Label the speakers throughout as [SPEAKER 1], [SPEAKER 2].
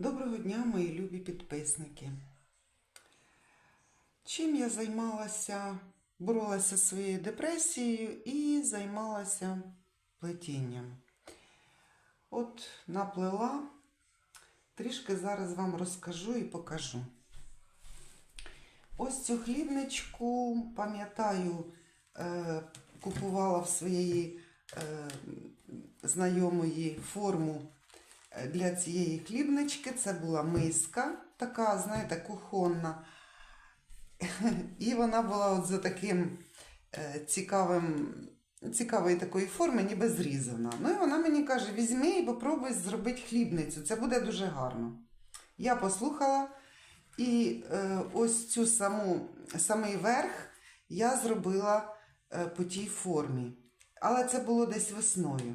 [SPEAKER 1] Доброго дня, мої любі підписники. Чим я займалася, боролася зі своєю депресією і займалася плетінням. От наплела, трішки зараз вам розкажу і покажу. Ось цю хлібничку, пам'ятаю, е, купувала в своєї е, знайомої форму для цієї хлібнички. Це була миска, така, знаєте, кухонна. І вона була от за таким е, цікавим, цікавої такої форми, ніби зрізана. Ну і вона мені каже: візьми і попробуй зробити хлібницю. Це буде дуже гарно. Я послухала, і е, ось цю саму, самий верх я зробила е, по тій формі. Але це було десь весною.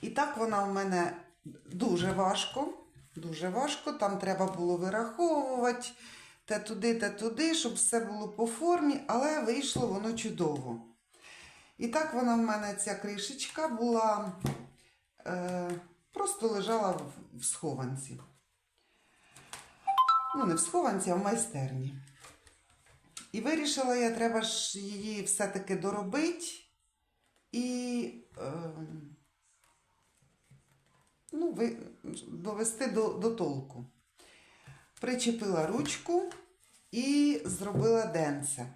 [SPEAKER 1] І так вона в мене дуже важко. Дуже важко. Там треба було вираховувати те туди, те туди, щоб все було по формі, але вийшло воно чудово. І так вона в мене, ця кришечка, була е, просто лежала в, в схованці. Ну, не в схованці, а в майстерні. І вирішила я, треба ж її все-таки доробити і е, ну, ви, довести до, до толку. Причепила ручку і зробила денце.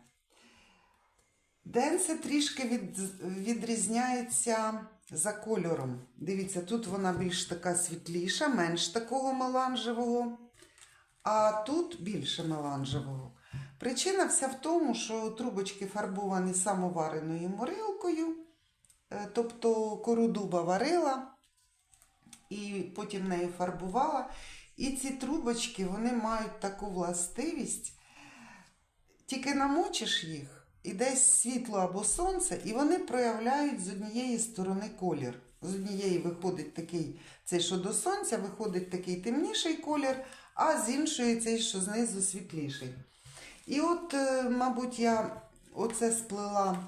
[SPEAKER 1] Денце трішки від, відрізняється за кольором. Дивіться, тут вона більш така світліша, менш такого меланжевого, а тут більше меланжевого. Причина вся в тому, що трубочки фарбовані самовареною морилкою, е, тобто кору дуба варила і потім нею фарбувала. І ці трубочки вони мають таку властивість, тільки намочиш їх, і десь світло або сонце, і вони проявляють з однієї сторони колір. З однієї виходить такий, цей, що до сонця, виходить такий темніший колір, а з іншої цей, що знизу світліший. І от, е, мабуть, я оце сплела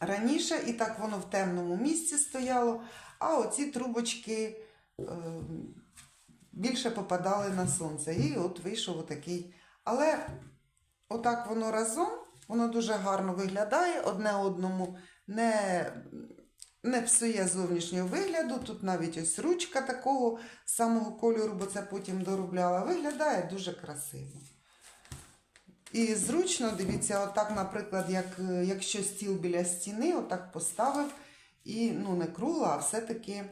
[SPEAKER 1] раніше, і так воно в темному місці стояло, а оці трубочки. е, більше попадали на сонце. І от вийшов отакий. Але отак воно разом, воно дуже гарно виглядає, одне одному не, не псує зовнішнього вигляду. Тут навіть ось ручка такого самого кольору, бо це потім доробляла. Виглядає дуже красиво. І зручно, дивіться, отак, наприклад, як, якщо стіл біля стіни, отак поставив, і ну, не кругло, а все-таки.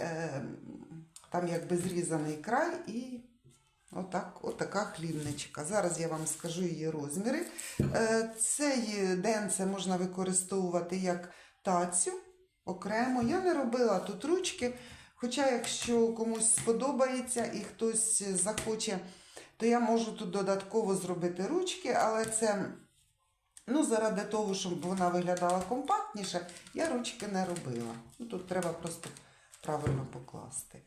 [SPEAKER 1] Е, там якби зрізаний край і отак, отака хлібничка. Зараз я вам скажу її розміри. Е, Цей денце можна використовувати як тацю окремо. Я не робила тут ручки. Хоча, якщо комусь сподобається і хтось захоче, то я можу тут додатково зробити ручки, але це ну, заради того, щоб вона виглядала компактніше, я ручки не робила. Ну, Тут треба просто правильно покласти.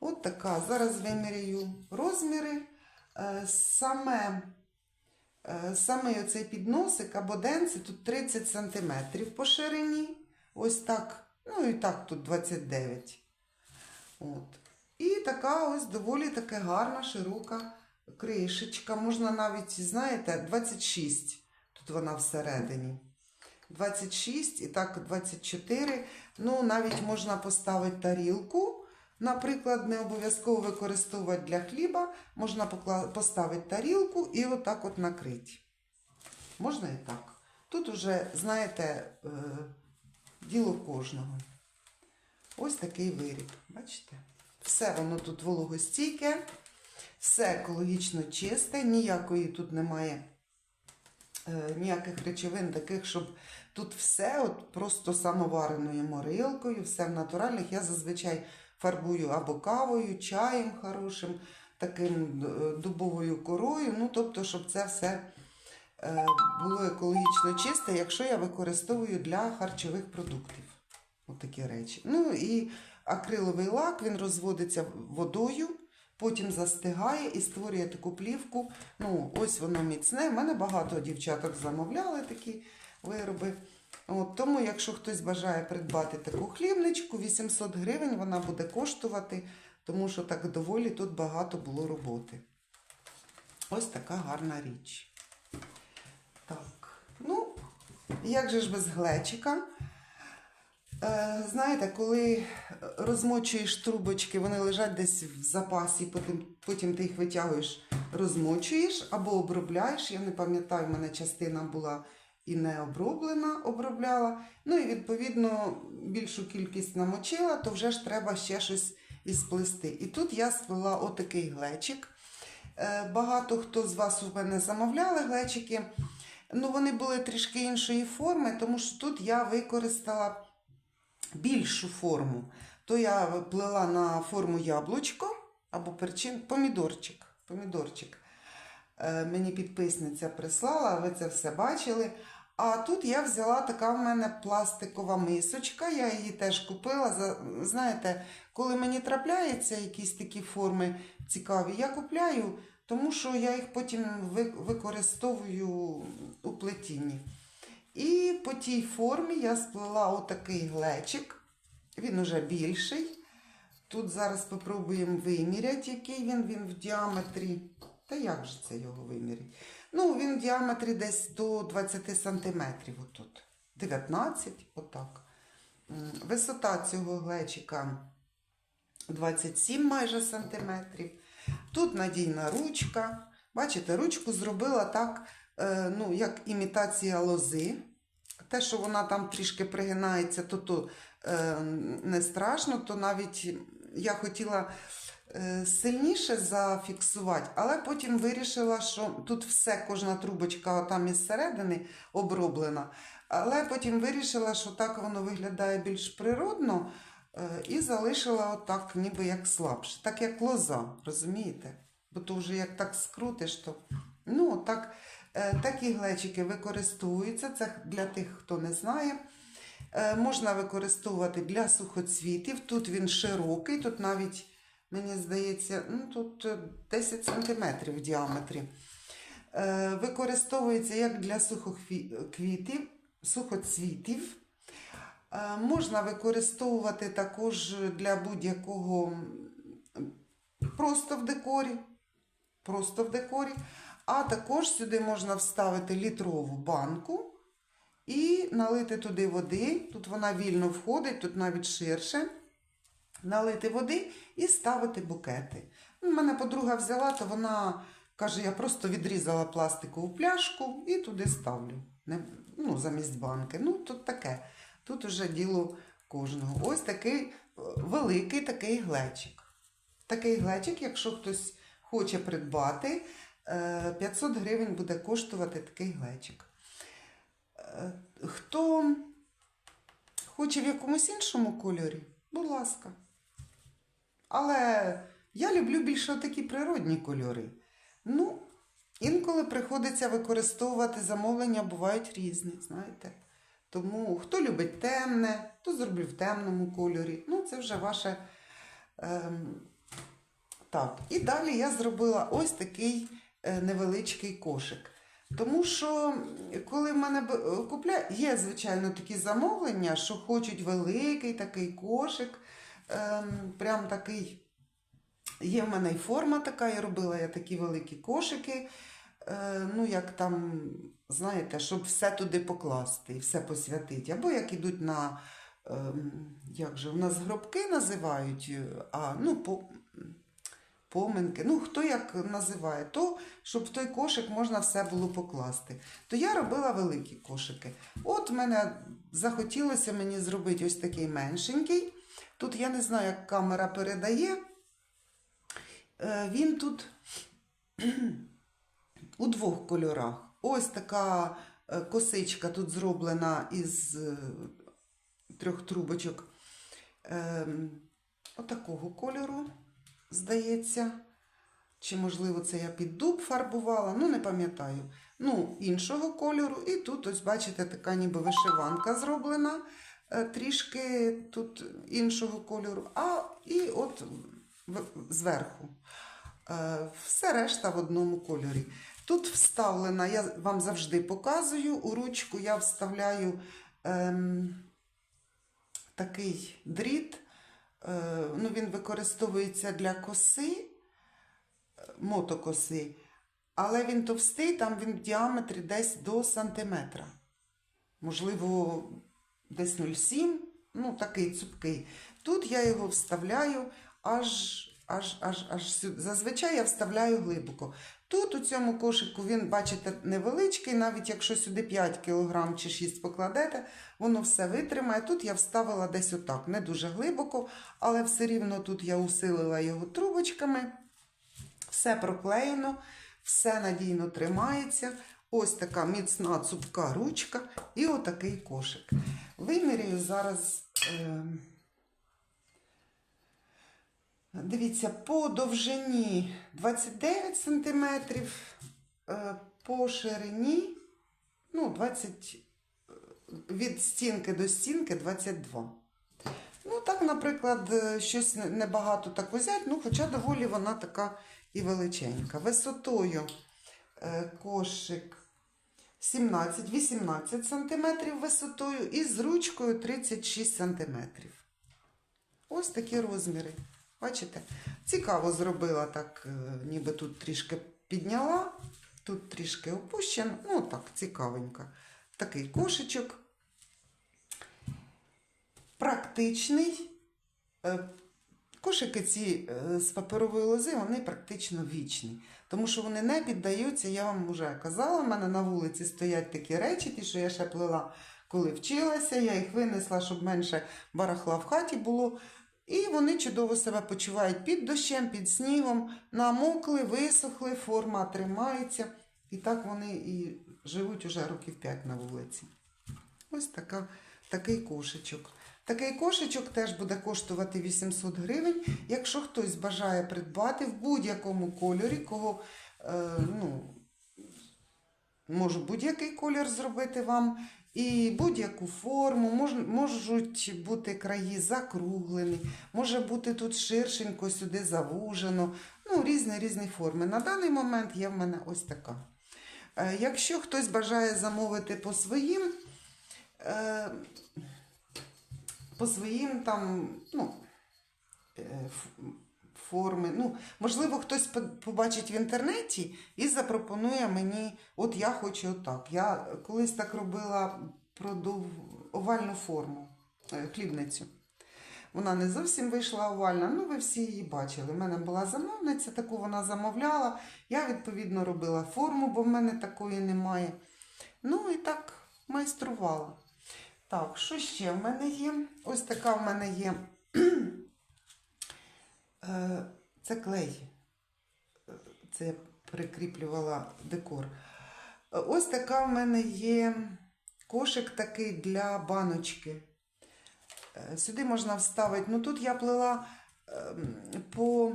[SPEAKER 1] От така. Зараз виміряю розміри. Е, Саме, е, саме оцей підносик або денці тут 30 см по ширині. Ось так. Ну і так тут 29. От. І така ось доволі така гарна, широка кришечка. Можна навіть, знаєте, 26. Вона всередині. 26 і так 24. Ну, навіть можна поставити тарілку. Наприклад, не обов'язково використовувати для хліба, можна поставити тарілку і отак от накрити. Можна і так. Тут уже, знаєте, е, діло кожного. Ось такий виріб. Бачите? Все воно тут вологостійке, все екологічно чисте, ніякої тут немає ніяких речовин, таких, щоб тут все от просто самовареною морилкою, все в натуральних. Я зазвичай фарбую або кавою, чаєм хорошим, таким дубовою корою. Ну, тобто, щоб це все е, було екологічно чисте, якщо я використовую для харчових продуктів. Отакі речі. Ну і акриловий лак, він розводиться водою, потім застигає і створює таку плівку. Ну, ось воно міцне. У мене багато дівчаток замовляли такі вироби. От, Тому, якщо хтось бажає придбати таку хлібничку, 800 гривень вона буде коштувати. тому що так доволі тут багато було роботи. Ось така гарна річ. Так, ну, як же ж без глечика? Е, знаєте, коли розмочуєш трубочки, вони лежать десь в запасі, потім, потім ти їх витягуєш, розмочуєш або обробляєш. Я не пам'ятаю, в мене частина була і не оброблена, обробляла. Ну і відповідно більшу кількість намочила, то вже ж треба ще щось із сплести. І тут я сплела отакий глечик. Е, Багато хто з вас у мене замовляли глечики. Ну, вони були трішки іншої форми, тому що тут я використала більшу форму. То я плела на форму яблучко або перчин, помідорчик. помідорчик. Е, мені підписниця прислала, ви це все бачили. А тут я взяла така в мене пластикова мисочка, я її теж купила. Знаєте, коли мені трапляються якісь такі форми цікаві, я купляю, тому що я їх потім використовую у плетінні. І по тій формі я сплела отакий глечик. Він уже більший. Тут зараз спробуємо виміряти, який він, він в діаметрі. Та як же це його виміряти? Ну, він в діаметрі десь до 20 сантиметрів отут. 19, отак. Висота цього глечика 27 майже сантиметрів. Тут надійна ручка. Бачите, ручку зробила так, е, ну, як імітація лози. Те, що вона там трішки пригинається, то, то е, не страшно, то навіть я хотіла е, сильніше зафіксувати, але потім вирішила, що тут все, кожна трубочка там із середини оброблена. Але потім вирішила, що так воно виглядає більш природно, е, і залишила отак, ніби як слабше, так як лоза, розумієте? Бо то вже як так скрутиш, то ну, так, такі глечики використовуються. Це для тих, хто не знає. Е, Можна використовувати для сухоцвітів. Тут він широкий, тут навіть, мені здається, ну, тут е, 10 см в діаметрі. Е, Використовується як для сухоквітів, сухоцвітів. Е, Можна використовувати також для будь-якого просто в декорі. Просто в декорі. А також сюди можна вставити літрову банку і налити туди води. Тут вона вільно входить, тут навіть ширше. Налити води і ставити букети. У мене подруга взяла, то вона каже: я просто відрізала пластикову пляшку і туди ставлю. Ну, замість банки. Ну, тут таке. Тут уже діло кожного. Ось такий е, великий такий глечик. Такий глечик, якщо хтось хоче придбати, 500 гривень буде коштувати такий глечик. Е, Хто хоче в якомусь іншому кольорі, будь ласка. Але я люблю більше такі природні кольори. Ну, інколи приходиться використовувати замовлення, бувають різні, знаєте. Тому хто любить темне, то зроблю в темному кольорі. Ну, це вже ваше. Ем, так, і далі я зробила ось такий е, невеличкий кошик. Тому що, коли в мене б- купляють, є, звичайно, такі замовлення, що хочуть великий такий кошик, ем, прям такий. Є в мене і форма така, я робила я такі великі кошики. Е, ну, як там, знаєте, щоб все туди покласти і все посвятити. Або як ідуть на, ем, як же, у нас гробки називають, е, а, ну, по, поминки, ну, хто як називає, то, щоб в той кошик можна все було покласти. То я робила великі кошики. От мене захотілося мені зробити ось такий меншенький. Тут я не знаю, як камера передає. Е, Він тут у двох кольорах. Ось така е, косичка тут зроблена із е, трьох трубочок. Ем, Отакого кольору, здається. Чи, можливо, це я під дуб фарбувала, ну не пам'ятаю. Ну, іншого кольору. І тут, ось, бачите, така ніби вишиванка зроблена, е, трішки тут іншого кольору. А і от зверху. Е, Все решта в одному кольорі. Тут вставлена, я вам завжди показую, у ручку я вставляю ем, такий дріт. Е, ну, він використовується для коси, е, мотокоси, але він товстий, там він в діаметрі десь до сантиметра. Можливо, десь 0,7, ну такий цупкий. Тут я його вставляю аж, аж, аж, аж сюди. Зазвичай я вставляю глибоко. Тут у цьому кошику він, бачите, невеличкий, навіть якщо сюди 5 кг чи 6 покладете, воно все витримає. Тут я вставила десь отак, не дуже глибоко, але все рівно тут я усилила його трубочками. Все проклеєно, все надійно тримається. Ось така міцна цупка ручка і отакий кошик. Виміряю зараз. Е... Дивіться, по довжині 29 см, е, по ширині ну, 20, е, від стінки до стінки 22. Ну, так, наприклад, е, щось небагато так взяти, ну, хоча доволі вона така і величенька. Висотою кошик 17-18 см висотою і з ручкою 36 см. Ось такі розміри. Бачите? Цікаво зробила так, е, ніби тут трішки підняла, тут трішки опущено. Ну, так, цікавенько. Такий кошечок. Практичний. Е, Кошики ці е, з паперової лози, вони практично вічні. Тому що вони не піддаються, я вам вже казала, в мене на вулиці стоять такі речі, ті, що я ще плела, коли вчилася, я їх винесла, щоб менше барахла в хаті було. І вони чудово себе почувають під дощем, під снігом, намокли, висохли, форма тримається. І так вони і живуть уже років 5 на вулиці. Ось така, такий кошечок. Такий кошечок теж буде коштувати 800 гривень. Якщо хтось бажає придбати в будь-якому кольорі, кого е, ну, можу будь-який колір зробити вам, і будь-яку форму, мож, можуть бути краї закруглені, може бути тут ширшенько, сюди завужено. Ну, різні різні форми. На даний момент є в мене ось така. Е, Якщо хтось бажає замовити по своїм, е, по своїм там, ну, е, форми. Ну, можливо, хтось побачить в інтернеті і запропонує мені, от я хочу отак. Я колись так робила продов... овальну форму, е, хлібницю. Вона не зовсім вийшла овальна, ну ви всі її бачили. У мене була замовниця, таку вона замовляла. Я, відповідно, робила форму, бо в мене такої немає. Ну і так майструвала. Так, що ще в мене є? Ось така в мене є. Е, Це клей. Е, Це я прикріплювала декор. Е, Ось така в мене є кошик такий для баночки. Сюди можна вставити. Ну тут я плела ем, по,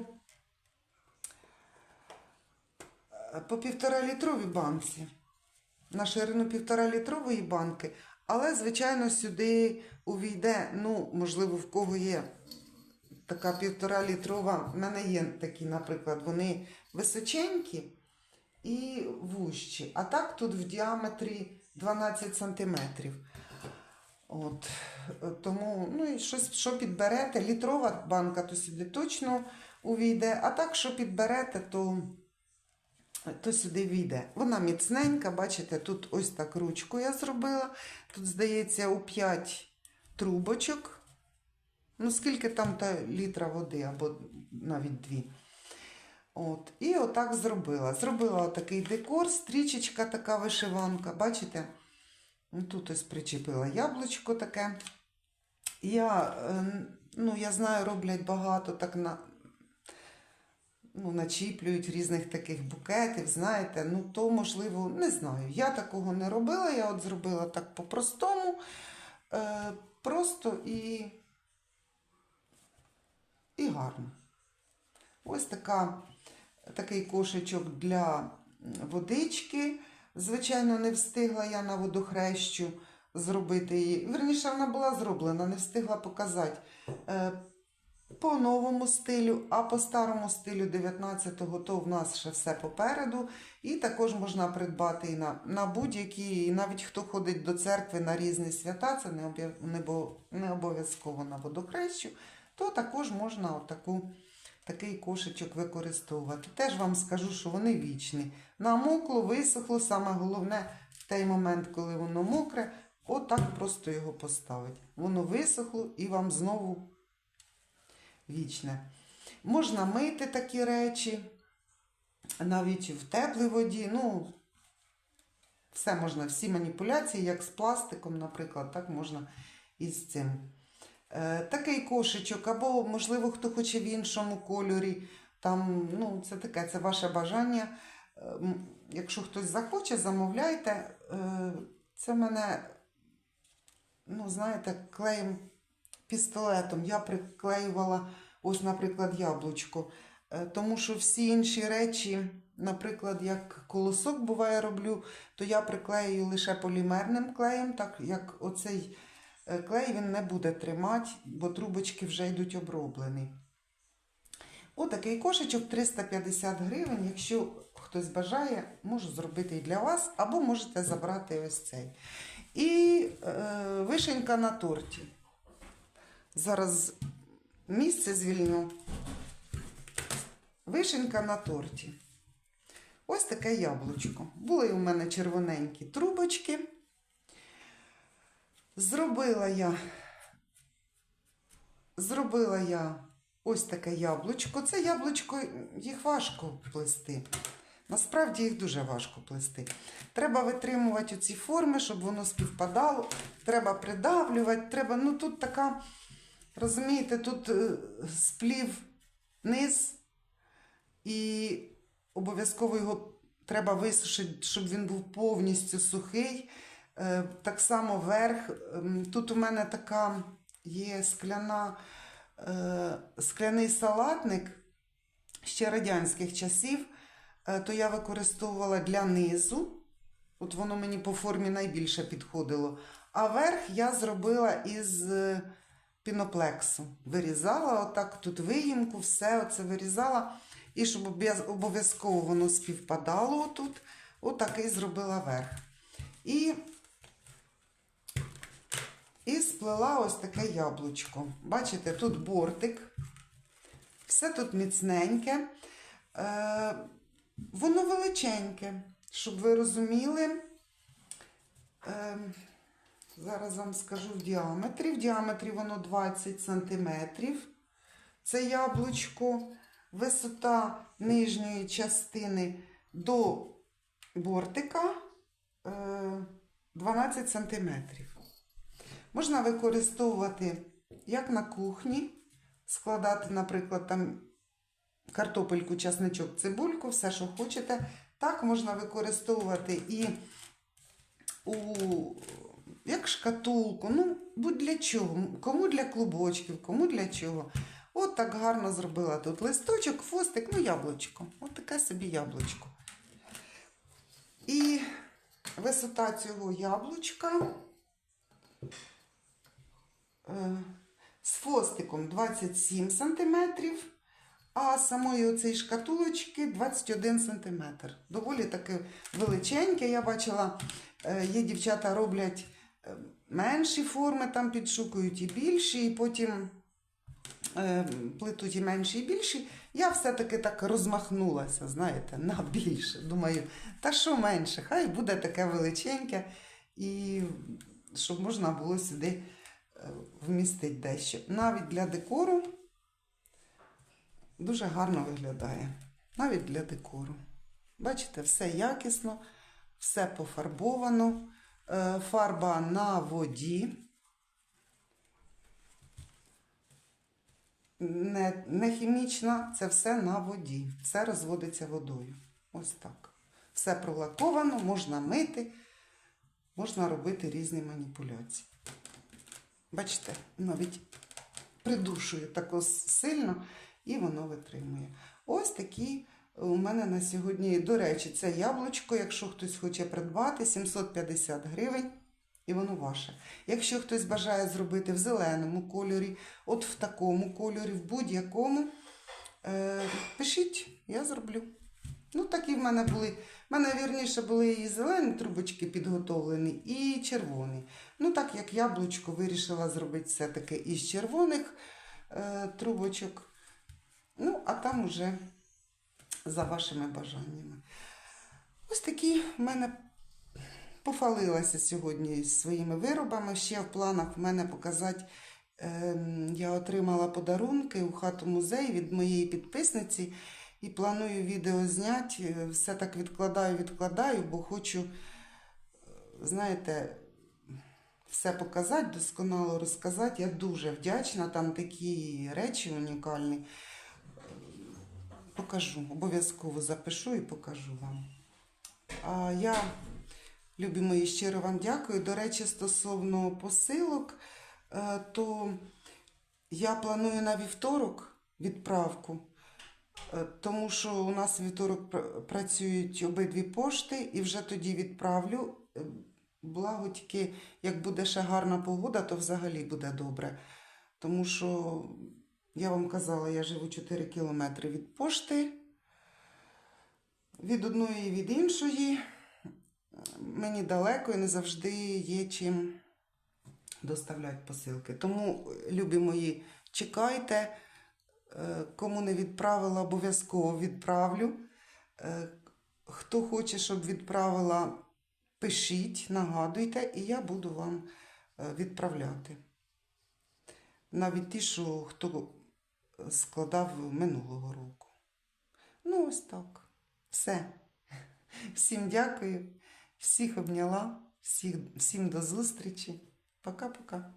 [SPEAKER 1] по півтора літровій банці. На ширину півтора літрової банки. Але, звичайно, сюди увійде, ну, можливо, в кого є така півтора літрова. В мене є такі, наприклад, вони височенькі і вущі. А так тут в діаметрі 12 сантиметрів. От, е, тому, ну і щось, що підберете, літрова банка, то сюди точно увійде. А так, що підберете, то, то сюди війде. Вона міцненька, бачите, тут ось так ручку я зробила. Тут, здається, у 5 трубочок. Ну, скільки там та літра води, або навіть дві. От, і отак зробила. Зробила отакий декор, стрічечка така вишиванка, бачите? Тут ось причепила яблучко таке. Я, е, ну, я знаю, роблять багато так на, ну, начіплюють різних таких букетів, знаєте, ну то можливо, не знаю. Я такого не робила, я от зробила так по-простому, е, просто і, і гарно. Ось така, такий кошечок для водички. Звичайно, не встигла я на водохрещу зробити її. Верніше, вона була зроблена, не встигла показати. Е, по новому стилю, а по старому стилю 19-го, то в нас ще все попереду. І також можна придбати і на, на будь-які, і навіть хто ходить до церкви на різні свята, це не, обов'язково на водохрещу. То також можна отаку, такий кошечок використовувати. Теж вам скажу, що вони вічні. Намокло, висохло, саме головне в той момент, коли воно мокре, отак просто його поставить. Воно висохло і вам знову вічне. Можна мити такі речі, навіть в теплій воді. Ну, все можна, всі маніпуляції, як з пластиком, наприклад, так можна і з цим. Е, такий кошечок, або, можливо, хто хоче в іншому кольорі. Там, ну, це таке, це ваше бажання. Е, Якщо хтось захоче, замовляйте. Е, це мене, ну, знаєте, клеєм пістолетом. Я приклеювала, ось, наприклад, яблучко. Тому що всі інші речі, наприклад, як колосок буває роблю, то я приклею лише полімерним клеєм, так як оцей клей він не буде тримати, бо трубочки вже йдуть оброблені. Отакий кошечок 350 гривень. Якщо хтось бажає, можу зробити і для вас, або можете забрати ось цей. І е, вишенька на торті. Зараз місце звільню. Вишенька на торті. Ось таке яблучко. Були у мене червоненькі трубочки. Зробила я, зробила я ось таке яблучко. Це яблучко, їх важко плести. Насправді їх дуже важко плести. Треба витримувати ці форми, щоб воно співпадало. Треба придавлювати. Треба, ну тут така, розумієте, тут е, сплів низ, і обов'язково його треба висушити, щоб він був повністю сухий. Е, Так само верх. Ем, Тут у мене така є скляна, е, скляний салатник ще радянських часів. Е, То я використовувала для низу. От воно мені по формі найбільше підходило. А верх я зробила із піноплексу. Вирізала отак, тут виїмку, все оце вирізала. І щоб обов'язково воно співпадало отут, отакий зробила верх. І, і сплела ось таке яблучко. Бачите, тут бортик, все тут міцненьке. Е, воно величеньке, щоб ви розуміли. Е, зараз вам скажу в діаметрі. В діаметрі воно 20 сантиметрів. Це яблучко. Висота нижньої частини до бортика е, 12 см. Можна використовувати як на кухні, складати, наприклад, там картопельку, часничок, цибульку, все, що хочете. Так можна використовувати і у, як шкатулку, ну, будь для чого. Кому для клубочків, кому для чого. От так гарно зробила тут листочок, хвостик, ну яблучко. От таке собі яблучко. І висота цього яблучка з хвостиком 27 см, а самої оцеї шкатулочки 21 см. Доволі таке величеньке. Я бачила, е, є дівчата роблять е, менші форми, там підшукують і більші, і потім е, плетуть і менші, і більші. Я все-таки так розмахнулася, знаєте, на більше. Думаю, та що менше, хай буде таке величеньке, і щоб можна було сюди вмістити дещо. Навіть для декору дуже гарно виглядає. Навіть для декору. Бачите, все якісно, все пофарбовано, е, фарба на воді. не, не хімічна, це все на воді. Все розводиться водою. Ось так. Все пролаковано, можна мити, можна робити різні маніпуляції. Бачите, навіть придушує тако сильно і воно витримує. Ось такі у мене на сьогодні, до речі, це яблучко, якщо хтось хоче придбати, 750 гривень. І воно ваше. Якщо хтось бажає зробити в зеленому кольорі, от в такому кольорі, в будь-якому, е, пишіть, я зроблю. Ну, такі в мене були. В мене вірніше були і зелені трубочки підготовлені, і червоні. Ну, так як яблучко вирішила зробити все-таки із червоних е, трубочок. Ну, а там уже за вашими бажаннями. Ось такі в мене пофалилася сьогодні своїми виробами. Ще в планах в мене показати. ем, Я отримала подарунки у хату музей від моєї підписниці і планую відео зняти. Е, Все так відкладаю, відкладаю, бо хочу, е, знаєте, все показати, досконало розказати. Я дуже вдячна. Там такі речі унікальні. Покажу, обов'язково запишу і покажу вам. А я, любі мої, щиро вам дякую. До речі, стосовно посилок, е, то я планую на вівторок відправку, тому що у нас вівторок працюють обидві пошти, і вже тоді відправлю. Е, Благо тільки, як буде ще гарна погода, то взагалі буде добре. Тому що я вам казала, я живу 4 кілометри від пошти, від одної і від іншої. Мені далеко і не завжди є чим доставляти посилки. Тому, любі мої, чекайте. Е, Кому не відправила, обов'язково відправлю. Е, Хто хоче, щоб відправила, пишіть, нагадуйте, і я буду вам е, відправляти. Навіть ті, що хто складав минулого року. Ну, ось так. Все. Всім дякую, всіх обняла, всіх, всім до зустрічі. Пока-пока.